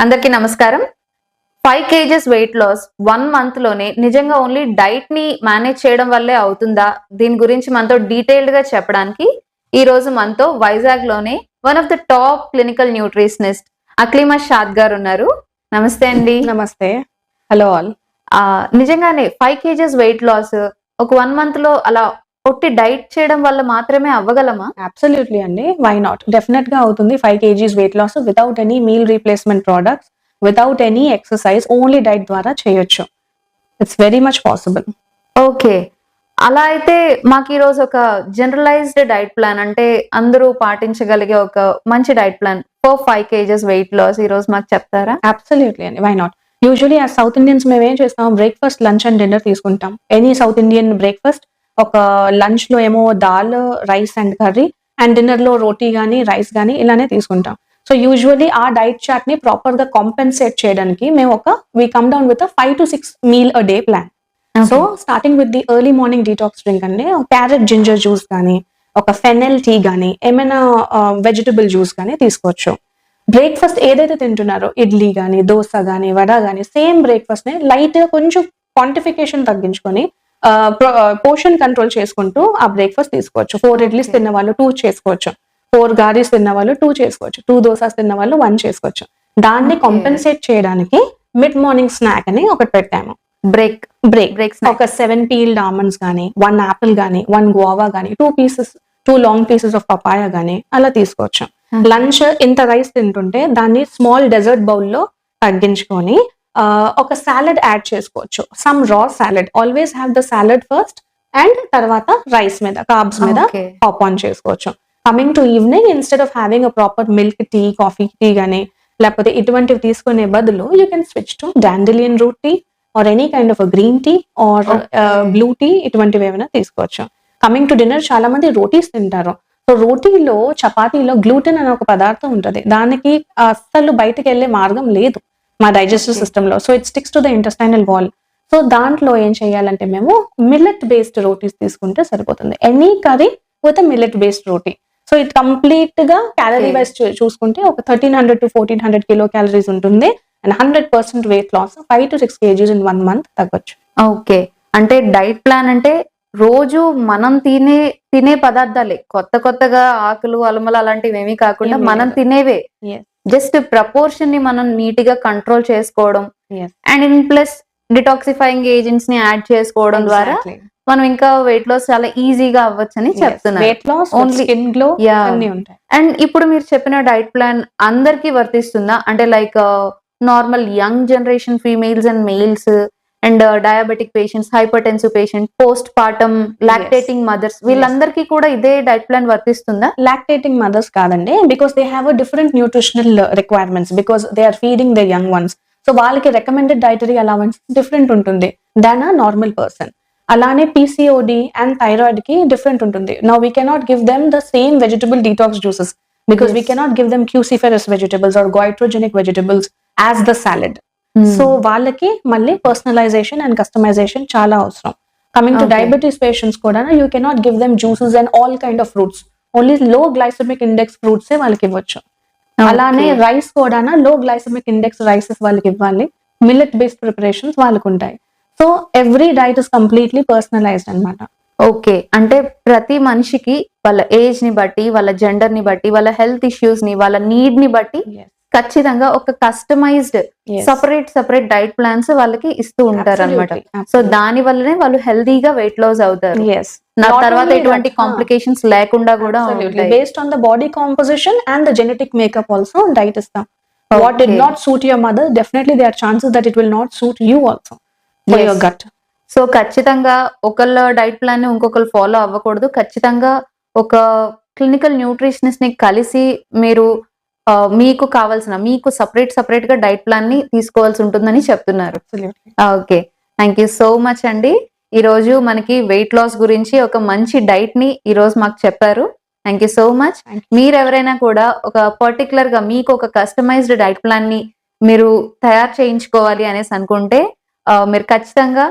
అందరికీ నమస్కారం. Five kgs weight loss one మంత్లోనే నిజంగా ఓన్లీ డైట్ని మేనేజ్ చేయడం వల్లే అవుతుందా? దీని గురించి మనతో డీటెయిల్డ్గా చెప్పడానికి ఈ రోజు మనతో వైజాగ్లోనే one of the top clinical nutritionist Aklima Shad garu ఉన్నారు. నమస్తే అండి. నమస్తే. హలో ఆల్ ఆ, నిజంగానే ఫైవ్ కేజెస్ వెయిట్ లాస్ ఒక వన్ మంత్లో అలా ఒట్టి డైట్ చేయడం వల్ల మాత్రమే అవ్వగలమా? అబ్సల్యూట్లీ అండి. వై నాట్ డెఫినెట్గా అవుతుంది. Five kgs weight loss without any meal replacement products without any exercise only diet ద్వారా చేయొచ్చు. It's very much possible okay అలా అయితే మాకు ఈరోజు ఒక జనరలైజ్డ్ డైట్ ప్లాన్ అంటే అందరూ పాటించగలిగే ఒక మంచి diet plan four five kgs weight loss ఈ రోజు మాకు చెప్తారా? అబ్సల్యూట్లీ అండి. వై నాట్ యూజువలీ ఆ సౌత్ ఇండియన్స్ మేము ఏం చేస్తాం? బ్రేక్ఫాస్ట్ లంచ్ అండ్ డిన్నర్ తీసుకుంటాం. ఎనీ సౌత్ ఇండియన్ బ్రేక్ఫాస్ట్ ఒక లంచ్లో ఏమో dal rice and curry and డిన్నర్లో రోటీ గానీ రైస్ గానీ ఇలానే తీసుకుంటాం. సో యూజువలీ ఆ డైట్ చార్ట్ని ప్రాపర్గా కాంపెన్సేట్ చేయడానికి మేము ఒక we come down with five to six meal a day plan so starting with the early morning detox drink అండి క్యారెట్ జింజర్ జ్యూస్ కానీ ఒక ఫెనెల్ టీ కానీ ఏమైనా వెజిటబుల్ జ్యూస్ కానీ తీసుకోవచ్చు. బ్రేక్ఫాస్ట్ ఏదైతే తింటున్నారో ఇడ్లీ కానీ దోశ కానీ వడ కానీ సేమ్ బ్రేక్ఫాస్ట్ని లైట్గా కొంచెం క్వాంటిఫికేషన్ తగ్గించుకొని పోర్షన్ కంట్రోల్ చేసుకుంటూ ఆ బ్రేక్ఫాస్ట్ తీసుకోవచ్చు. ఫోర్ ఇడ్లీస్ తిన్న వాళ్ళు టూ చేసుకోవచ్చు. ఫోర్ గారీస్ తిన్న వాళ్ళు టూ చేసుకోవచ్చు. టూ దోసాస్ తిన్న వాళ్ళు వన్ చేసుకోవచ్చు. దాన్ని. కాంపెన్సేట్ చేయడానికి మిడ్ మార్నింగ్ స్నాక్ అని ఒకటి పెట్టాము. బ్రేక్ బ్రేక్ బ్రేక్ ఒక సెవెన్ పీల్డ్ ఆల్మండ్స్ కానీ వన్ యాపిల్ కానీ వన్ గోవా కానీ two pieces two long pieces of papaya కానీ అలా తీసుకోవచ్చు. లంచ్ ఇంత రైస్ తింటుంటే దాన్ని స్మాల్ డెజర్ట్ బౌల్లో తగ్గించుకొని ఒక సాలడ్ యాడ్ చేసుకోవచ్చు. Some raw salad always have the salad first and తర్వాత రైస్ మీద కార్బ్స్ మీద హాప్ ఆన్ చేసుకోవచ్చు. Coming to evening instead of having a proper milk tea coffee tea గానీ లేకపోతే ఇటువంటివి తీసుకునే బదులు you can switch to dandelion root tea or any kind of green tea or. Blue tea ఇటువంటివి ఏమైనా తీసుకోవచ్చు. కమింగ్ టు డిన్నర్ చాలా మంది రోటీస్ తింటారు. సో రోటీలో చపాతీలో గ్లూటెన్ అనే ఒక పదార్థం ఉంటుంది. దానికి అస్సలు బయటకు వెళ్ళే మార్గం లేదు. మా డైజెస్టివ్ Okay. సిస్టమ్లో. So it sticks to the intestinal wall so దాంట్లో ఏం చేయాలంటే మేము మిల్లెట్ బేస్డ్ రోటీస్ తీసుకుంటే సరిపోతుంది. Any curry with millet based roti so ఇది కంప్లీట్గా క్యాలరీ. వైజ్ చూసుకుంటే ఒక thirteen hundred to fourteen hundred kilo calories ఉంటుంది. And hundred percent weight loss five to six kgs in one month తగ్గొచ్చు. Okay అంటే diet plan అంటే రోజు మనం తినే తినే పదార్థాలే. కొత్త కొత్తగా ఆకులు అలమలు అలాంటివి ఏమీ కాకుండా మనం. తినేవే. జస్ట్ ప్రపోర్షన్ని మనం నీట్గా కంట్రోల్ చేసుకోవడం. అండ్ ఇన్ ప్లస్ డిటాక్సిఫైయింగ్ ఏజెంట్స్ని యాడ్ చేసుకోవడం ద్వారా మనం ఇంకా వెయిట్ లాస్ చాలా ఈజీగా చెప్తున్నారు. Yeah. అన్ని ఉంటాయి. అండ్ ఇప్పుడు మీరు చెప్పిన డైట్ ప్లాన్ అందరికి వర్తిస్తుందా? అంటే like normal young generation females and males and diabetic patients hypertensive patient post partum lactating mothers వీళ్ళందరికీ కూడా ఇదే డైట్ ప్లాన్ వర్తిస్తుందా? లాక్టేటింగ్ మదర్స్ కాదండి because they have a different nutritional requirements because they are feeding the young ones so వాళ్ళకి recommended dietary allowance different ఉంటుంది than ఆ normal person అలానే PCOD and థైరాయిడ్కి డిఫరెంట్ ఉంటుంది. Now we cannot give them the same vegetable detox juices because we. Cannot give them cruciferous vegetables or goitrogenic vegetables as the salad so వాళ్ళకి మళ్ళీ personalisation and customization చాలా అవసరం. Coming to. Diabetes patients కూడా you cannot give them juices and all kind of fruits only low glycemic index fruits వాళ్ళకి ఇవ్వచ్చు. అలానే rice కూడా లో గ్లైసమిక్ ఇండెక్స్ రైసెస్ వాళ్ళకి ఇవ్వాలి. మిల్లెట్ బేస్డ్ ప్రిపరేషన్స్ వాళ్ళకు ఉంటాయి. So every diet is completely personalized అనమాట ఓకే అంటే ప్రతి మనిషికి వాళ్ళ ఏజ్ని బట్టి వాళ్ళ జెండర్ని బట్టి వాళ్ళ హెల్త్ ఇష్యూస్ని వాళ్ళ నీడ్ని బట్టి ఖచ్చితంగా ఒక customized separate separate diet plans వాళ్ళకి ఇస్తూ ఉంటారు అనమాట సో దాని వల్లనే వాళ్ళు హెల్దీగా వెయిట్ లాస్ అవుతారు. నా తర్వాత ఎటువంటి. కాంప్లికేషన్స్ లేకుండా కూడా based on the body composition and the genetic makeup also diet ఇస్తాం what the. Not suit your mother definitely they are chances that it will not suit you also for. Your gut so ఖచ్చితంగా ఒకళ్ళ diet plan ఇంకొకరు follow అవ్వకూడదు. ఖచ్చితంగా ఒక clinical న్యూట్రిషనిస్ట్ని కలిసి మీరు మీకు కావాల్సిన మీకు సపరేట్ సపరేట్గా డైట్ ప్లాన్ని తీసుకోవాల్సి ఉంటుందని చెప్తున్నారు. Okay. Thank you so much అండి. ఈ రోజు మనకి వెయిట్ లాస్ గురించి ఒక మంచి డైట్ని ఈ రోజు మాకు చెప్పారు. థ్యాంక్ యూ సో మచ్ మీరు ఎవరైనా కూడా ఒక పర్టికులర్గా మీకు ఒక కస్టమైజ్డ్ డైట్ ప్లాన్ని మీరు తయారు చేయించుకోవాలి అనేసి అనుకుంటే మీరు ఖచ్చితంగా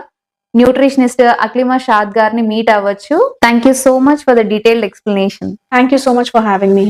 న్యూట్రిషనిస్ట్ అక్లిమా షాద్ గారిని మీట్ అవ్వచ్చు. Thank you so much for the detailed explanation thank you so much for having me